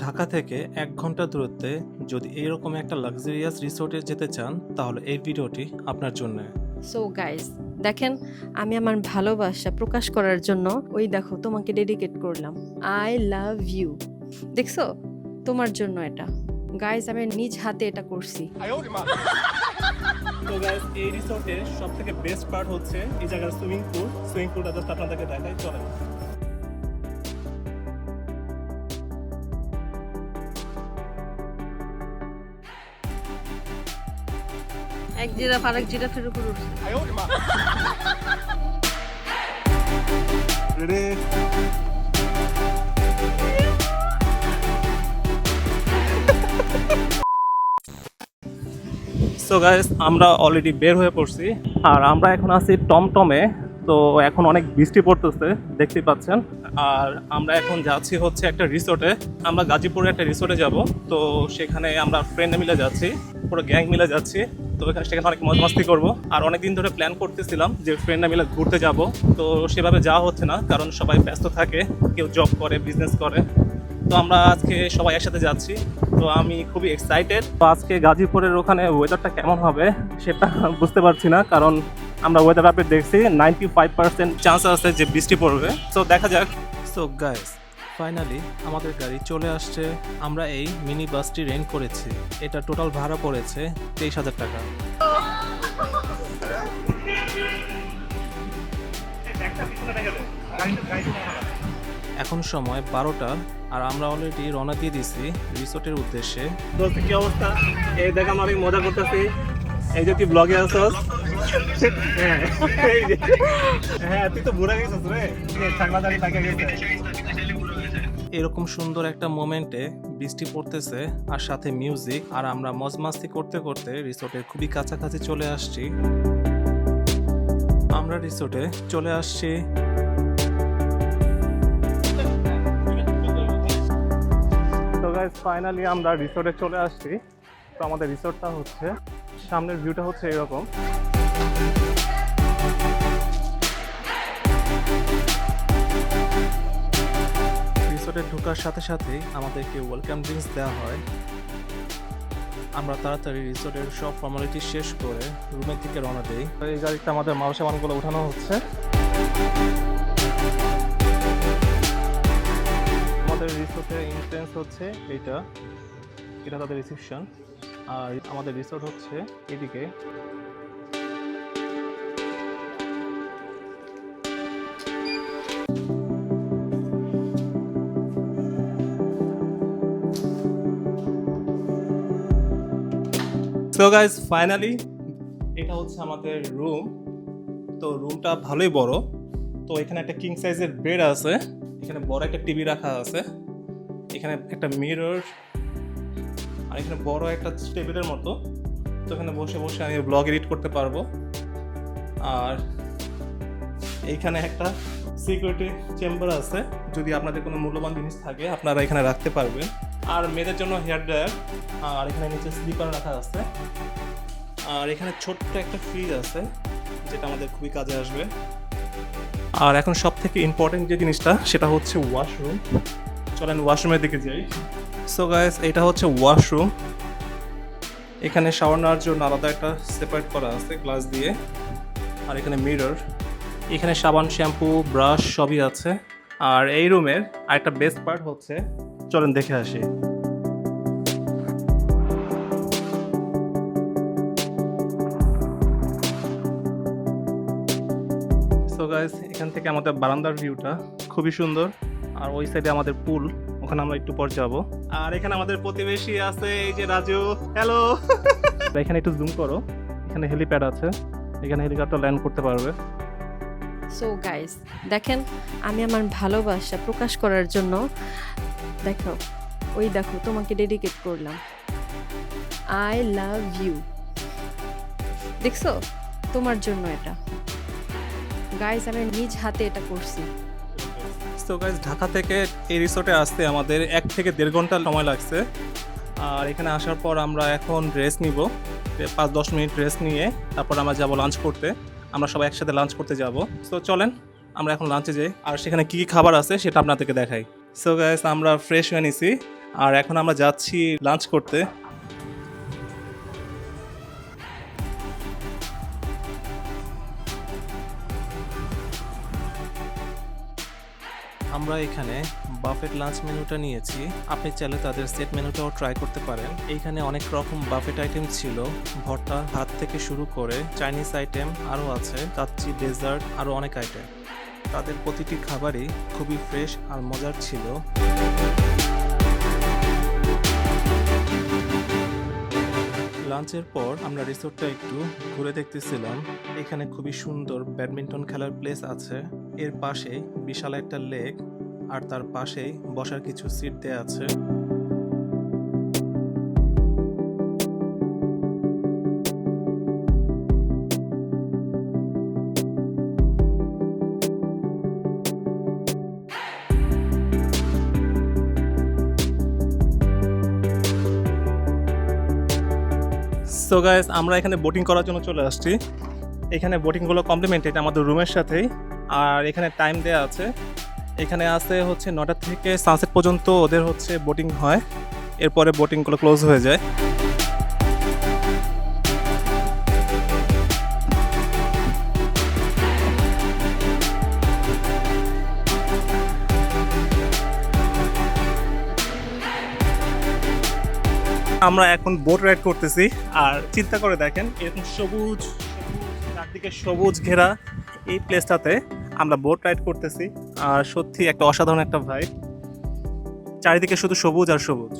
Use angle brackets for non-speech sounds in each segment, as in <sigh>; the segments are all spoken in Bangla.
ঢাকা থেকে এক ঘণ্টা দূরত্বে যদি এইরকম একটা লাক্সারিয়াস রিসোর্টে যেতে চান তাহলে এই ভিডিওটি আপনার জন্য। সো গাইস দেখেন আমি আমার ভালোবাসা প্রকাশ করার জন্য ওই দেখো তোমাকে ডেডিকেট করলাম। আই লাভ ইউ দেখছ? তোমার জন্য এটা। গাইস আমি নিজ হাতে এটা করছি। তো গাইস <laughs> এই রিসোর্টের সব থেকে বেস্ট পার্ট হচ্ছে এই জায়গার সুইমিং পুল সুইমিং পুলটা জাস্ট আপনাদেরকে দেখাই চলেন। এক জিরাফ আরেক জিরাফের উপর উঠছে। সো গাইস আমরা অলরেডি বের হয়ে পড়ছি। আর আমরা এখন আছি টমটমে তো এখন অনেক বৃষ্টি পড়তেছে দেখতে পাচ্ছেন। আর আমরা এখন যাচ্ছি হচ্ছে একটা রিসোর্টে আমরা গাজীপুরে একটা রিসোর্টে যাব তো সেখানে আমরা ফ্রেন্ড মিলে যাচ্ছি পুরো গ্যাং মিলে যাচ্ছি। তো এখানে সেখানে অনেক মজ মাস্তি করব। আর অনেক দিন ধরে প্ল্যান করতেছিলাম যে ফ্রেন্ডরা মিলে ঘুরতে যাব। তো সেভাবে যাওয়া হচ্ছে না, কারণ সবাই ব্যস্ত থাকে, কেউ জব করে বিজনেস করে। তো আমরা আজকে সবাই একসাথে যাচ্ছি। তো আমি খুবই এক্সাইটেড তো আজকে গাজীপুরের ওখানে ওয়েদারটা কেমন হবে, সেটা <laughs> বুঝতে পারছি না, কারণ আমরা ওয়েদার আপডেট দেখছি নাইনটি ফাইভ পার্সেন্ট চান্স আছে যে বৃষ্টি পড়বে। তো দেখা যাক। সো গাইস ফাইনালি আমাদের গাড়ি চলে আসছে। আমরা এই মিনি বাসটি রেন্ট করেছি। এটা টোটাল ভাড়া পড়েছে তেইশ হাজার টাকা। এখন সময় বারোটা আর আমরা অলরেডি রওনা দিয়ে দিছি রিসোর্টের উদ্দেশ্যে। দোস্ত কি অবস্থা? এই দেখ আমি মজা করতেছি। এই যে তুই ব্লগে আসছস <laughs> হ্যাঁ। হ্যাঁ তুই তো বুড়া গেছিস রে। ছাগলা দাঁড়ি লাগে গেছে। এরকম সুন্দর একটা মোমেন্টে বৃষ্টি পড়তেছে আর সাথে মিউজিক আর আমরা মজ মাস্তি করতে করতে রিসোর্টের খুবই কাছাকাছি চলে আসছি। আমরা রিসোর্টে চলে আসছি। ফাইনালি আমরা রিসোর্টে চলে আসছি। তো আমাদের রিসোর্টটা হচ্ছে, সামনের ভিউটা হচ্ছে এরকম। রিসোর্টে ঢোকার সাথে সাথেই আমাদেরকে ওয়েলকাম ড্রিঙ্কস দেওয়া হয়। আমরা তাড়াতাড়ি রিসোর্টের সব ফর্মালিটি শেষ করে রুমের দিকে রওনা দিই। এই গাড়িতে আমাদের মাল সামানগুলো উঠানো হচ্ছে। আমাদের রিসোর্টের এন্ট্রেন্স হচ্ছে এইটা। এটা তাদের রিসেপশন আর আমাদের রিসোর্ট হচ্ছে এদিকে। সো গাইজ ফাইনালি এটা হচ্ছে আমাদের রুম তো রুমটা ভালোই বড়। তো এখানে একটা কিং সাইজের বেড আছে। এখানে বড় একটা টিভি রাখা আছে। এখানে একটা মিরর আর এখানে বড় একটা টেবিলের মতো। তো এখানে বসে বসে আমি ব্লগ এডিট করতে পারব। আর এইখানে একটা সিকিউরিটি চেম্বার আছে। যদি আপনাদের কোনো মূল্যবান জিনিস থাকে, আপনারা এখানে রাখতে পারবেন। আর মেয়েদের জন্য হেয়ার ড্রায়ার। আর এখানে নিচে স্লিপার রাখা আছে। আর এখানে ছোট্ট একটা ফ্রিজ আছে, যেটা আমাদের খুবই কাজে আসবে। আর এখন সব থেকে ইম্পর্টেন্ট যে জিনিসটা, সেটা হচ্ছে ওয়াশরুম চলেন ওয়াশরুমের দিকে যাই। সো গাইস এটা হচ্ছে ওয়াশরুম এখানে শাওয়ার নেওয়ার জন্য আলাদা একটা সেপারেট করা আছে গ্লাস দিয়ে। আর এখানে মিরর এখানে সাবান শ্যাম্পু ব্রাশ সবই আছে। আর এই রুমের আরেকটা বেস্ট পার্ট হচ্ছে চলেন দেখে আসি। সো গাইস এখান থেকে আমাদের বারান্দার ভিউটা খুবই সুন্দর। আর ওই সাইডে আমাদের পুল ওখানে আমরা একটু পর যাব। আর এখানে আমাদের প্রতিবেশী আছে, এই যে রাজু। হ্যালো <laughs> এখানে একটু জুম করো। এখানে হেলিপ্যাড আছে। এখানে হেলিকপ্টার ল্যান্ড করতে পারবে। সো গাইস দেখেন, আমি আমার ভালোবাসা প্রকাশ করার জন্য দেখো ওই দেখো, তোমাকে ডেডিকেট করলাম। আই লাভ ইউ দেখছ? তোমার জন্য এটা। গাইস আমি নিজ হাতে এটা করছি। তো গাইজ ঢাকা থেকে এই রিসোর্টে আসতে আমাদের এক থেকে দেড় ঘণ্টা সময় লাগছে। আর এখানে আসার পর আমরা এখন রেস্ট নিব। পাঁচ দশ মিনিট রেস্ট নিয়ে তারপর আমরা যাব লাঞ্চ করতে। আমরা সবাই একসাথে লাঞ্চ করতে যাব। তো চলেন, আমরা এখন লাঞ্চে যাই। আর সেখানে কী কী খাবার আছে সেটা আপনাদেরকে দেখাই। সো গাইস আমরা ফ্রেশ হয়ে নিছি। আর এখন আমরা যাচ্ছি লাঞ্চ করতে। আমরা এখানে বাফেট লাঞ্চ মেনুটা নিয়েছি। আপনি চাইলে তাদের সেট মেনুটাও ট্রাই করতে পারেন। এইখানে অনেক রকম বাফেট আইটেম ছিল। ভর্তা, ভাত থেকে শুরু করে চাইনিজ আইটেম আরও আছে। কাচ্চি ডেজার্ট আরও অনেক আইটেম তাদের প্রতিটি খাবারই খুবই ফ্রেশ আর মজার ছিল। লাঞ্চের পর আমরা রিসোর্টটা একটু ঘুরে দেখতেছিলাম। এখানে খুবই সুন্দর ব্যাডমিন্টন খেলার প্লেস আছে। এর পাশে বিশাল একটা লেক আর তার পাশেই বসার কিছু সিট দেয়া আছে। সো গাইস আমরা এখানে বোটিং করার জন্য চলে আসছি। এখানে বোটিংগুলো কমপ্লিমেন্টেড আমাদের রুমের সাথেই। আর এখানে টাইম দেওয়া আছে। এখানে আছে হচ্ছে নটা থেকে সানসেট পর্যন্ত ওদের হচ্ছে বোটিং হয়। এরপরে বোটিংগুলো ক্লোজ হয়ে যায়। আমরা এখন বোট রাইড করতেছি। আর চিন্তা করে দেখেন, এরকম সবুজ, চারদিকে সবুজ ঘেরা এই প্লেসটাতে আমরা বোট রাইড করতেছি। আর সত্যি একটা অসাধারণ একটা ভাই চারিদিকে শুধু সবুজ আর সবুজ।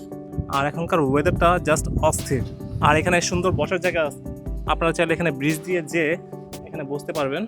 আর এখনকার ওয়েদারটা জাস্ট অস্থির। আর এখানে সুন্দর বসার জায়গা আছে। আপনারা চাইলে এখানে ব্রিজ দিয়ে যে এখানে বসতে পারবেন।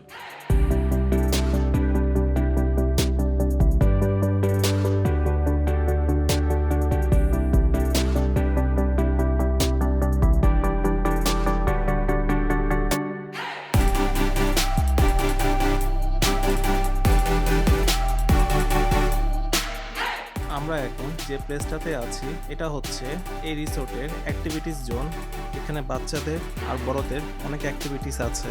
যে প্লেসটাতে আছি, এটা হচ্ছে এই রিসোর্টের অ্যাক্টিভিটিস জোন এখানে বাচ্চাদের আর বড়দের অনেক অ্যাক্টিভিটিস আছে।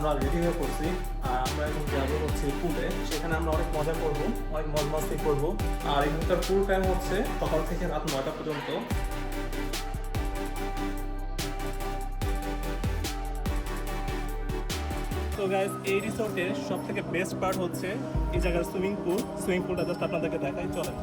আমরা রেডি হয়ে পড়ছি। আর আমরা এখন যাব হচ্ছে পুলে। সেখানে আমরা অনেক মজা করব, অনেক মজ মস্তি করব। আর এখানকার পুল টাইম হচ্ছে সকাল থেকে রাত নয়টা পর্যন্ত। এই রিসোর্টের সব থেকে বেস্ট পার্ট হচ্ছে এই জায়গার সুইমিং পুল সুইমিং পুলটা জাস্ট আপনাদেরকে দেখাই, চলেন।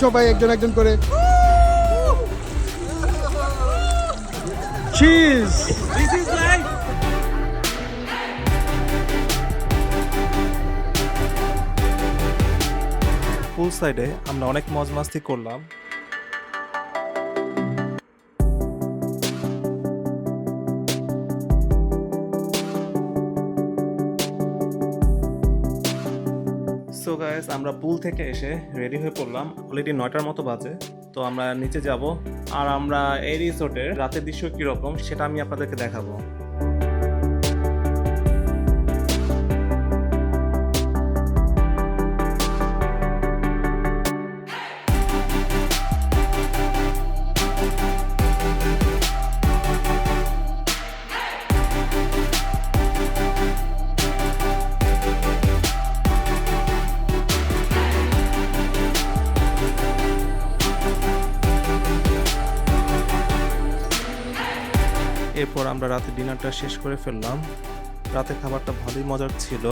সবাই একজন একজন করে চিজ! পুল সাইডে আমরা অনেক মজ মাস্তি করলাম আমরা পুল থেকে এসে রেডি হয়ে পড়লাম। অলরেডি নয়টার মতো বাজে। তো আমরা নিচে যাব। আর আমরা এই রিসোর্টের রাতের দৃশ্য কীরকম, সেটা আমি আপনাদেরকে দেখাবো। এরপর আমরা রাতে ডিনারটা শেষ করে ফেললাম। রাতে খাবারটা ভালোই মজার ছিল।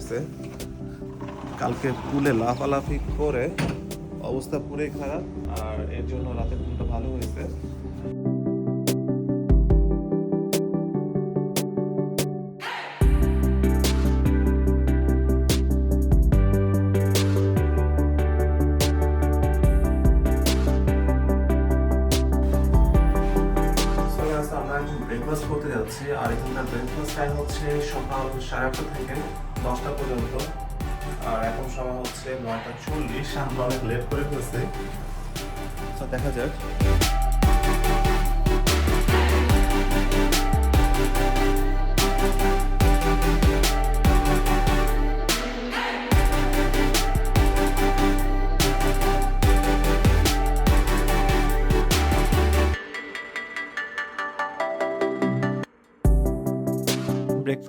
হয়েছে। কালকে পুলে লাফালাফি করে অবস্থা পুরোই খারাপ, আর এর জন্য রাতের ঘুমটা ভালো হয়েছে। ব্রেকফাস্ট করতে যাচ্ছি, আর এখানকার ব্রেকফাস্ট টাইম হচ্ছে সকাল সাড়ে আটটা থেকে। দশটা পর্যন্ত। আর এখন সময় হচ্ছে নয়টা চল্লিশ। আমরা অনেক লেট করে ফেলছি। তো দেখা যাক।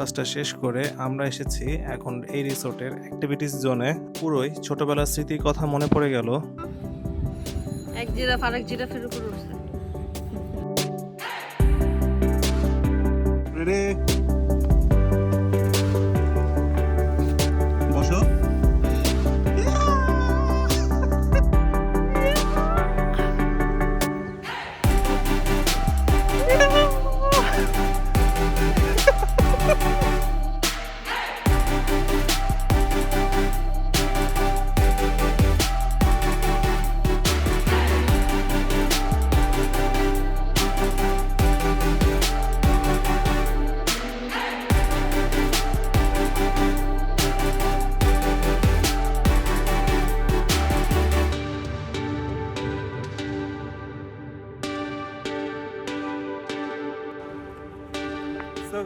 ব্রেকফাস্টটা শেষ করে আমরা এসেছি এখন এই রিসোর্টের অ্যাক্টিভিটিস জোনে পুরোই ছোটবেলার স্মৃতির কথা মনে পড়ে গেল। এক জিরাফ আরেক জিরাফের উপর উঠছে। রেডি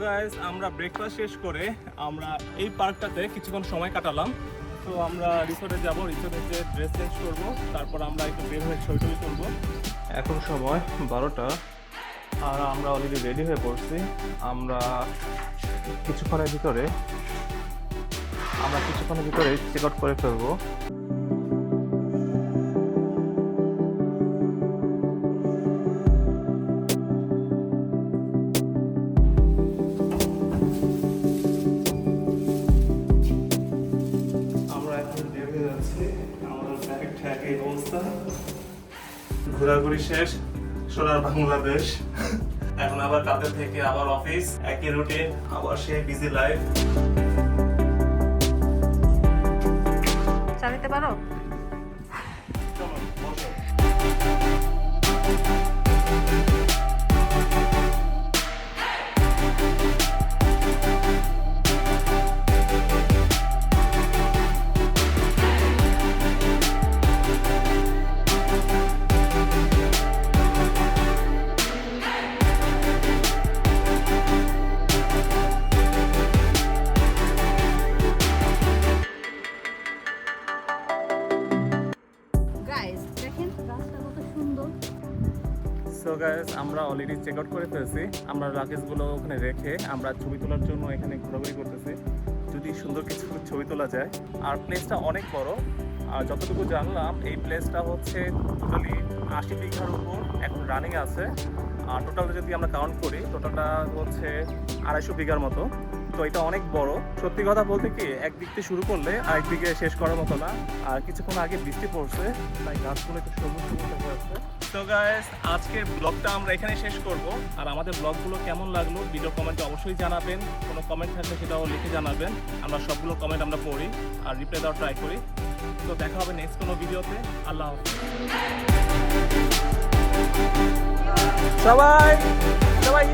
সো গাইস আমরা ব্রেকফাস্ট শেষ করে আমরা এই পার্কটাতে কিছুক্ষণ সময় কাটালাম। তো আমরা রিসোর্টে যাব রিসোর্টে যে ড্রেস চেঞ্জ করব, তারপর আমরা একটু বের হয়ে ছবি টবি তুলবো। এখন সময় বারোটা। আর আমরা অলরেডি রেডি হয়ে পড়ছি। আমরা কিছুক্ষণের ভিতরে, আমরা কিছুক্ষণের ভিতরে চেক আউট করে ফেলব। ঘোরাঘুরি শেষ, সোনার বাংলাদেশ। এখন আবার তাদের থেকে, আবার অফিস একই রুটিন আবার সে বিজি লাইফ চালাতে পারো? সো গাইস আমরা অলরেডি চেক আউট করে ফেলছি। আমরা লাগেজগুলো ওখানে রেখে আমরা ছবি তোলার জন্য এখানে ঘোরাঘুরি করতেছি। যদি সুন্দর কিছু ছবি তোলা যায়। আর প্লেসটা অনেক বড়। আর যতটুকু জানলাম, এই প্লেসটা হচ্ছে টোটালি আশি বিঘার উপর। এখন রানিং আছে। আর টোটাল যদি আমরা কাউন্ট করি টোটালটা হচ্ছে আড়াইশো বিঘার মতো। তো এটা অনেক বড়। সত্যি কথা বলতে কি, একদিক থেকে শুরু করলে আরেক দিকে শেষ করার মতো না। আর কিছুক্ষণ আগে বৃষ্টি পড়ছে, তাই গাছগুলো একটু সবুজ সবুজ তো সো গাইস আজকের ব্লগটা আমরা এখানে শেষ করব। আর আমাদের ব্লগগুলো কেমন লাগল ভিডিও কমেন্টে অবশ্যই জানাবেন। কোনো কমেন্ট থাকলে সেটাও লিখে জানাবেন। আমরা সবগুলো কমেন্ট আমরা পড়ি আর রিপ্লাই দেওয়ার ট্রাই করি। তো দেখা হবে নেক্সট কোনো ভিডিওতে আল্লাহ সবাই! সবাই